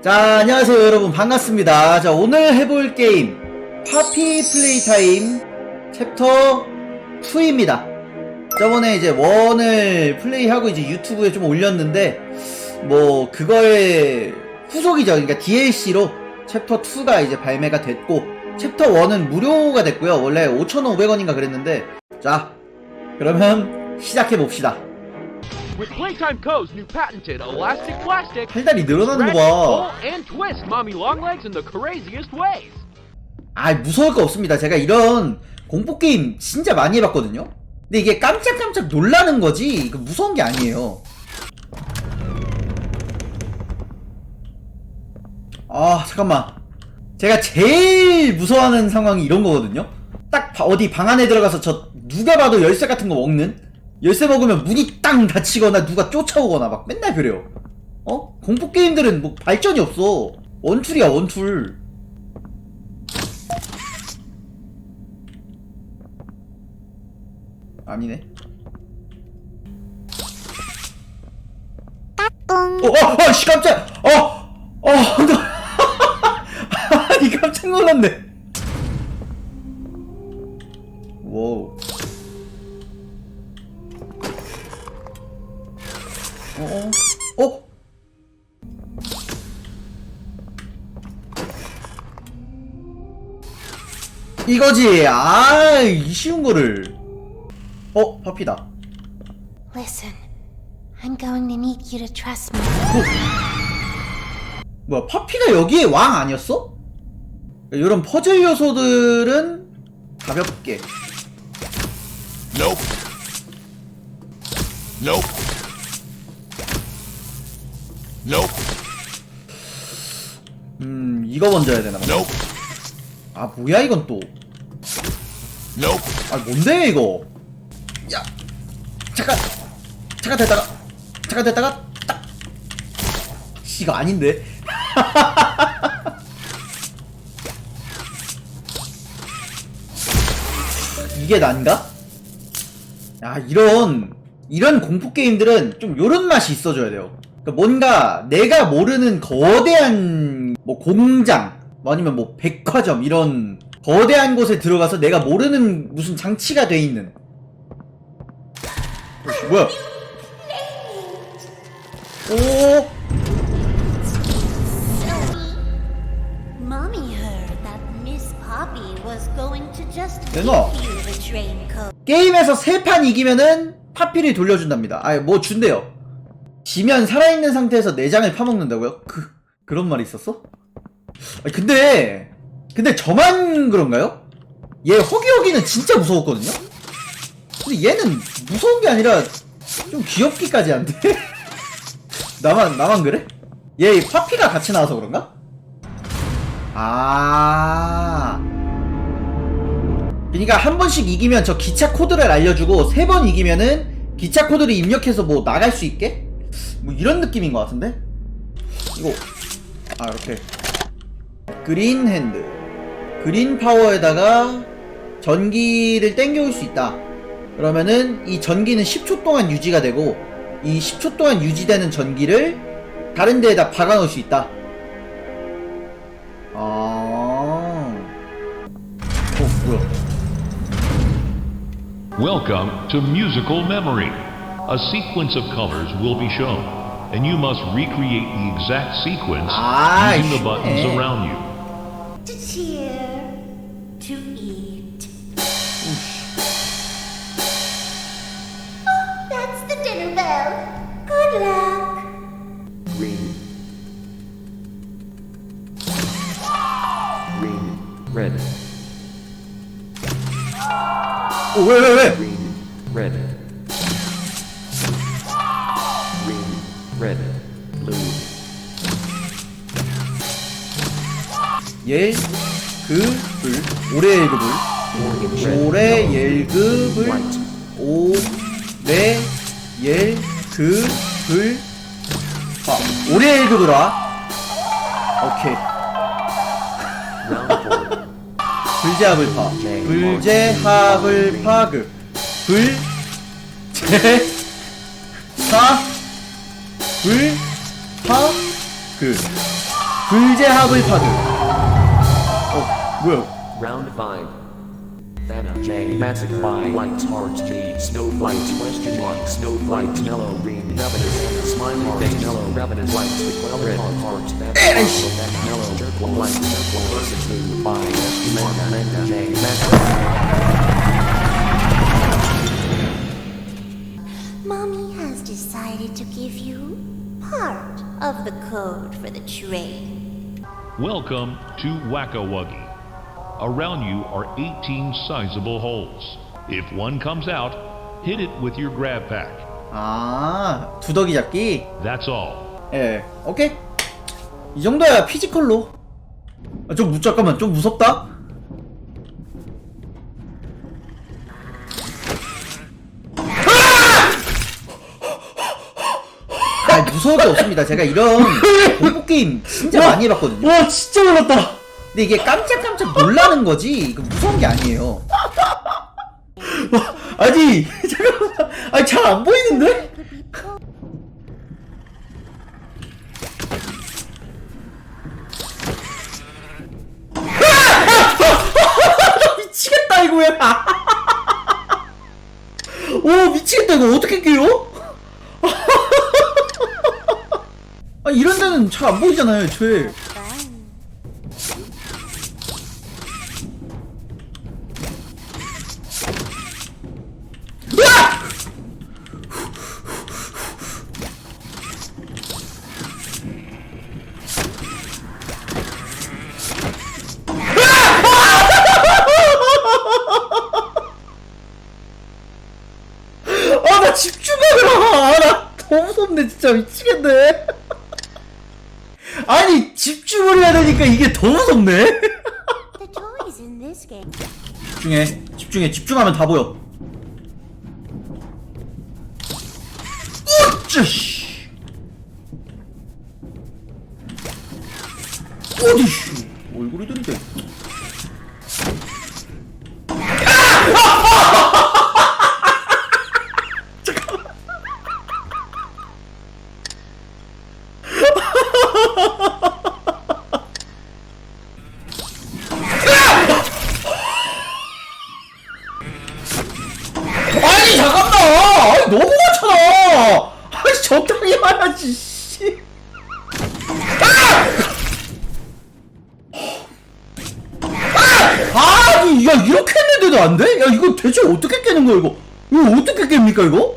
자, 안녕하세요, 여러분. 반갑습니다. 자, 오늘 해볼 게임, 파피 플레이 타임 챕터 2입니다. 저번에 이제 원을 플레이하고 이제 유튜브에 좀 올렸는데, 뭐, 그거의 후속이죠. 그러니까 DLC로 챕터 2가 이제 발매가 됐고, 챕터 1은 무료가 됐고요. 원래 5,500원인가 그랬는데, 자, 그러면 시작해 봅시다. With Playtime Co.'s new patented elastic plastic, 팔다리 늘어나는 거 봐. and twist mommy long legs in the craziest ways. 아 무서울 거 없습니다. 제가 이런 공포 게임 진짜 많이 해봤거든요. 근데 이게 깜짝깜짝 놀라는 거지 이거 무서운 게 아니에요. 아 잠깐만. 제가 제일 무서워하는 상황이 이런 거거든요. 딱 바- 어디 방 안에 들어가서 저 누가 봐도 열쇠 같은 거 먹는 열쇠 먹으면 문이 땅 닫히거나 누가 쫓아오거나 막 맨날 그래요. 어? 공포 게임들은 뭐 발전이 없어. 원툴이야 원툴. 아니네. 어, 어, 어, 씨, 깜짝, 어, 어, 너, 아니, 깜짝 놀랐네. 이거지. 아, 이 쉬운 거를. 어, 파피다. Listen, I'm going to need you to trust me. 뭐야 파피가 여기에 왕 아니었어? 이런 퍼즐 요소들은 가볍게 Nope. Nope. Nope. 음 이거 먼저 해야 되나 봐. Nope. 아 뭐야 이건 또. 아 뭔데 이거. 야 잠깐 잠깐 됐다가 잠깐 됐다가 딱. 씨, 이거 아닌데. 이게 난가? 야 이런 이런 공포 게임들은 좀 요런 맛이 있어줘야 돼요. 그러니까 뭔가 내가 모르는 거대한 뭐 공장 뭐 아니면 뭐 백화점 이런 거대한 곳에 들어가서 내가 모르는 무슨 장치가 돼 있는. 어, 뭐야? 오, 대박. 게임에서 세 판 이기면은 파피를 돌려준답니다. 아, 뭐 준대요. 지면 살아있는 상태에서 내장을 파먹는다고요? 그 그런 말이 있었어? 아, 근데 근데 저만 그런가요? 얘 허기허기는 진짜 무서웠거든요. 근데 얘는 무서운 게 아니라 좀 귀엽기까지 한데. 나만 나만 그래? 얘 파피가 같이 나와서 그런가? 아. 그러니까 한 번씩 이기면 저 기차 코드를 알려주고 세 번 이기면은 기차 코드를 입력해서 뭐 나갈 수 있게? 뭐 이런 느낌인 것 같은데? 이거 아 이렇게 그린 핸드 그린 파워에다가 전기를 땡겨올 수 있다 그러면은 이 전기는 10초 동안 유지가 되고 이 10초 동안 유지되는 전기를 다른 데에다 박아 놓을 수 있다 아... 어 뭐야 Welcome to Musical Memory. A sequence of colors will be shown, and you must recreate the exact sequence Ah, using the buttons around you. 어, 왜, 왜, 왜? green, red, green, red, blue, 예, 그, 불, 올해 일급을, 올해 일급을, white, 올해 일급을, 아, 올해 일급을 와. 오케이. 불제합을 파. 불제합을 파급. 불, 제, 사, 불, 파, 그. 불제합을 파드. 어, 뭐야? Round 5. Magic Heart G Snow White Question Mark Snow White Yellow Green Smile Heart Yellow Heart That Yellow J Magic Mommy has decided to give you part of the code for the train. Welcome to Wackawuggy. Around you are 18 sizable holes. If one comes out, hit it with your grab pack. 아, 두더기 잡기. That's all. 예, 오케이. 이 정도야 피지컬로. 아, 좀 무, 잠깐만, 좀 무섭다. 아! 아, 무서울 게 없습니다. 제가 이런 공포 게임 진짜 많이 해봤거든요. 와 진짜 놀랐다 근데 이게 깜짝깜짝 놀라는 거지. 이거 무서운 게 아니에요. 아니, 잠깐만. 아니, 잘 안 보이는데? Po- 미치겠다 이거야. 오 미치겠다 이거 어떻게 깨요? 아 이런 데는 잘 안 보이잖아요 애초에. 무섭네 진짜 미치겠네. 아니 집중을 해야 되니까 이게 더 무섭네. The toys in this game. 집중해. 집중해. 집중하면 다 보여 깨는 거야 이거 이거 어떻게 깹니까 이거?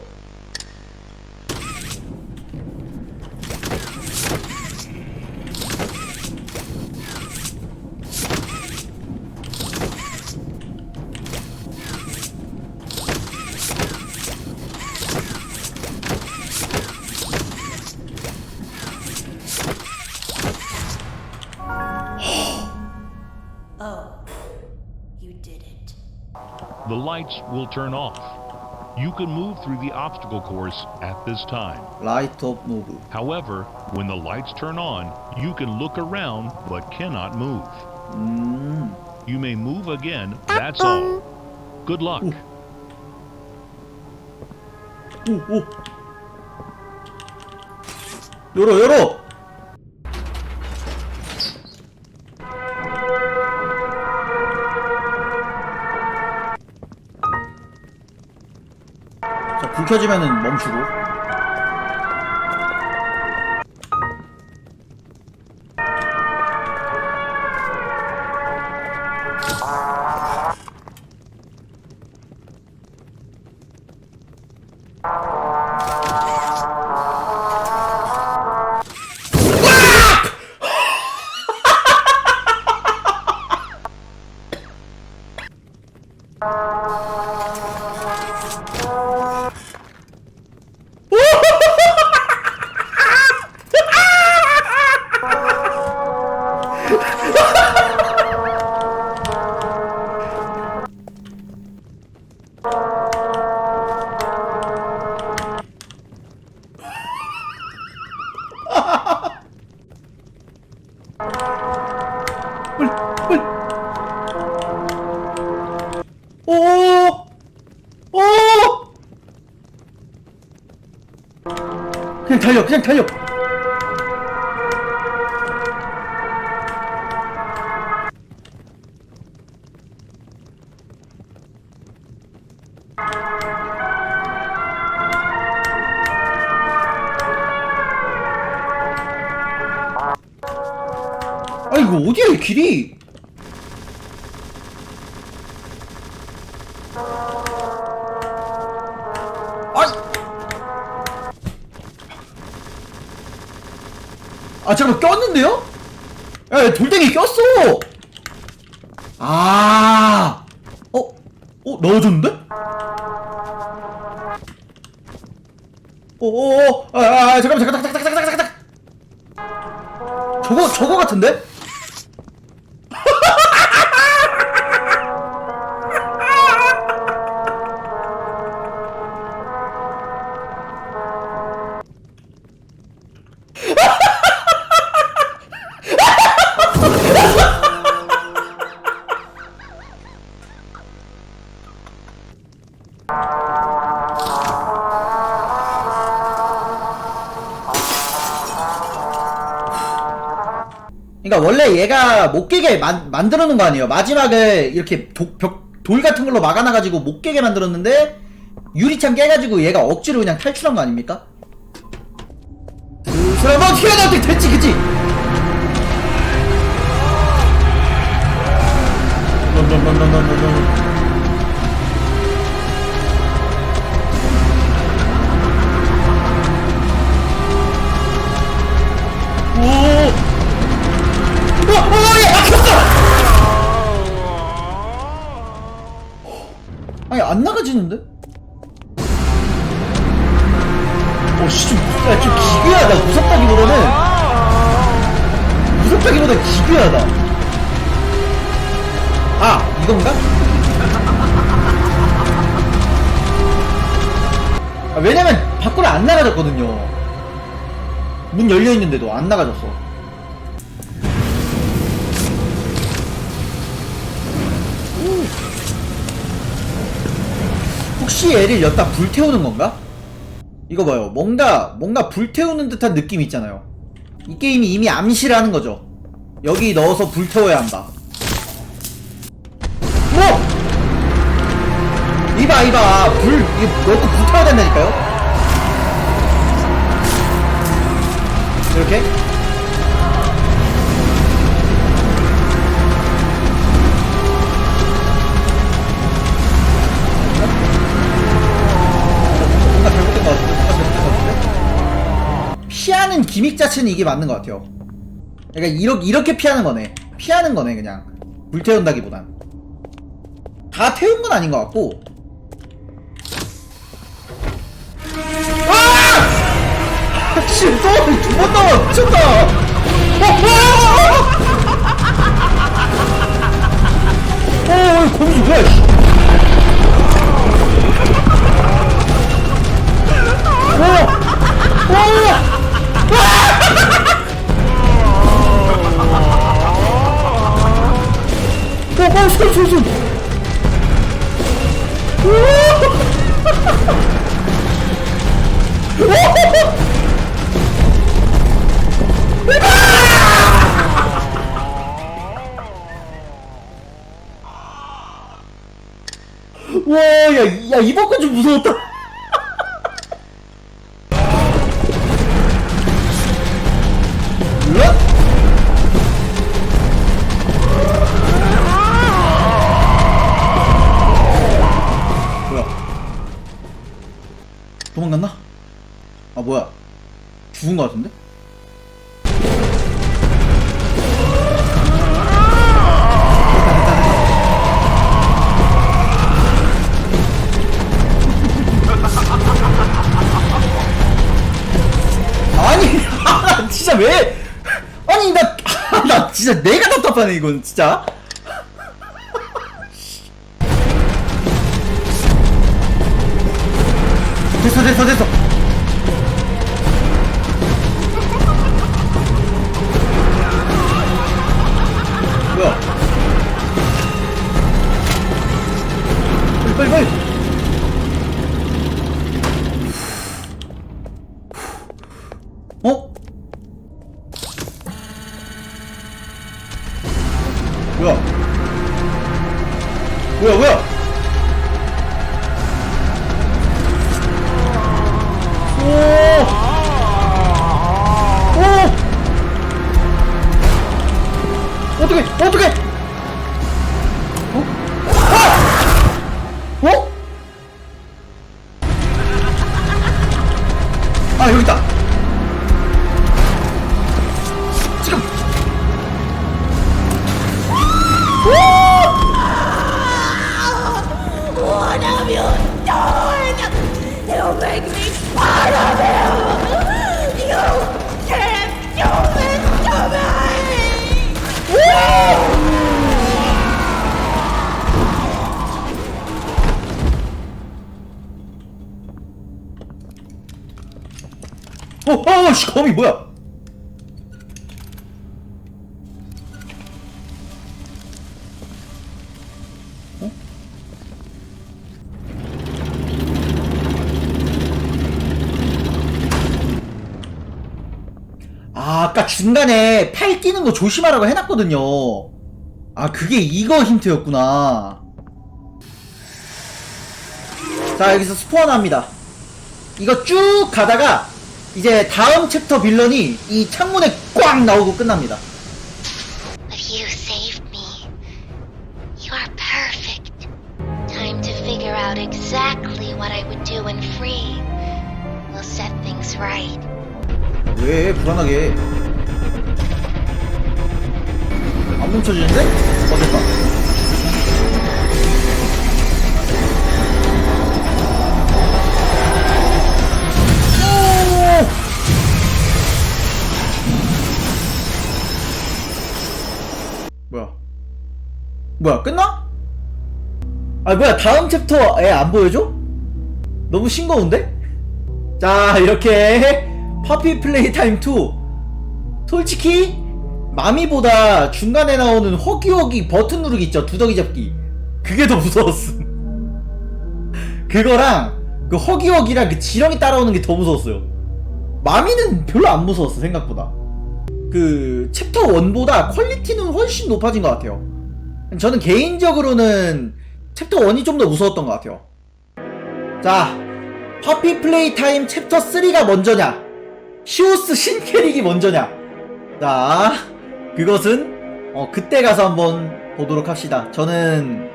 will turn off. You can move through the obstacle course at this time. 라이트 업 무브 However, when the lights turn on, you can look around but cannot move. You may move again, that's all. Good luck. 오오 열어 열어 켜지면은 멈추고 달려 그냥 달려. 아이고 어디야 길이? 아 잠깐만 꼈는데요? 야 돌덩이 꼈어 아 어? 어? 넣어줬는데? 어어어 아, 아, 아, 잠깐만 잠깐 잠깐 잠깐 잠깐 잠깐 잠깐 저거 저거 같은데? 그러니까 원래 얘가 못 깨게 만, 만들어 거 아니에요. 마지막에 이렇게 도, 벽, 돌 같은 걸로 막아놔가지고 못 깨게 만들었는데 유리창 깨가지고 얘가 억지로 그냥 탈출한 거 아닙니까? 설마 튀어나올 때 됐지 그치? 오! 어, 어, 얘 막혔어! 아니, 안 나가지는데? 어, 씨, 좀, 야, 좀 기괴하다. 무섭다기보다는. 무섭다기보다 기괴하다. 아, 이건가? 아, 왜냐면, 밖으로 안 나가졌거든요. 문 열려있는데도 안 나가졌어. 혹시 얘를 여기다 불태우는 건가? 이거 봐요. 뭔가, 뭔가 불태우는 듯한 느낌이 있잖아요. 이 게임이 이미 암시를 하는 거죠. 여기 넣어서 불태워야 한다. 뭐! 이봐, 이봐. 불, 이거 넣고 불태워야 된다니까요? 이렇게? 피하는 기믹 자체는 이게 맞는 것 같아요. 그러니까 이렇게, 이렇게 피하는 거네. 피하는 거네, 그냥. 불태운다기보단. 다 태운 건 아닌 것 같고. 아! 씨, 또, 두번 나와! 미쳤다! 어, 어, 어! 어, 거기서 뭐야, 씨. 어! 어! 어, 손, 손. 와, 야, 야, 이번 건 좀 무서웠다. 죽은 거 같은데? 됐다 아니 아, 진짜 왜? 아니 나, 나 진짜 내가 답답하네 이건 진짜. 됐어 됐어 됐어 어, 어, 씨, 거미 뭐야? 어? 아, 아까 중간에 팔 끼는 거 조심하라고 해놨거든요. 아, 그게 이거 힌트였구나. 자, 여기서 스포원 합니다. 이거 쭉 가다가 이제 다음 챕터 빌런이 이 창문에 꽝 나오고 끝납니다. But you saved me. You are perfect. Time to figure out exactly what I would do when free. We'll set things right. 왜 불안하게 안 멈춰지는데? 어 됐다 뭐야 끝나? 아 뭐야 다음 챕터 에 안 보여줘? 너무 싱거운데? 자 이렇게 파피 플레이 타임 2 솔직히 마미보다 중간에 나오는 허기허기 버튼 누르기 있죠 두더기 잡기 그게 더 무서웠음 그거랑 그 허기허기랑 그 지렁이 따라오는 게 더 무서웠어요 마미는 별로 안 무서웠어 생각보다 그 챕터 1보다 퀄리티는 훨씬 높아진 것 같아요 저는 개인적으로는 챕터 1이 좀 더 무서웠던 것 같아요. 자 파피 플레이 타임 챕터 3가 먼저냐? 히오스 신캐릭이 먼저냐? 자 그것은 어 그때 가서 한번 보도록 합시다. 저는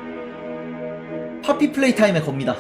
파피 플레이 타임에 겁니다